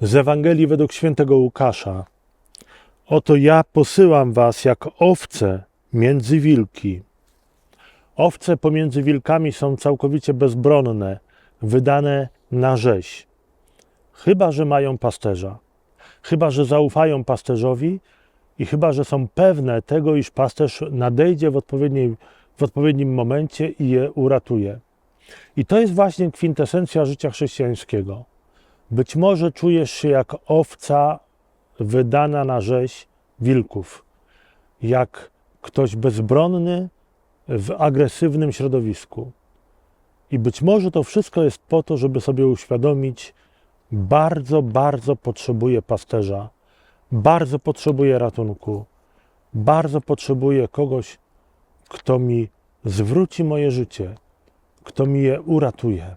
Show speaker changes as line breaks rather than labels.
Z Ewangelii według świętego Łukasza. Oto ja posyłam was jak owce między wilki. Owce pomiędzy wilkami są całkowicie bezbronne, wydane na rzeź. Chyba, że mają pasterza. Chyba, że zaufają pasterzowi i chyba, że są pewne tego, iż pasterz nadejdzie w, odpowiedniej, w odpowiednim momencie i je uratuje. I to jest właśnie kwintesencja życia chrześcijańskiego. Być może czujesz się jak owca wydana na rzeź wilków, jak ktoś bezbronny w agresywnym środowisku. I być może to wszystko jest po to, żeby sobie uświadomić, bardzo, bardzo potrzebuję pasterza, bardzo potrzebuję ratunku, bardzo potrzebuję kogoś, kto mi zwróci moje życie, kto mi je uratuje.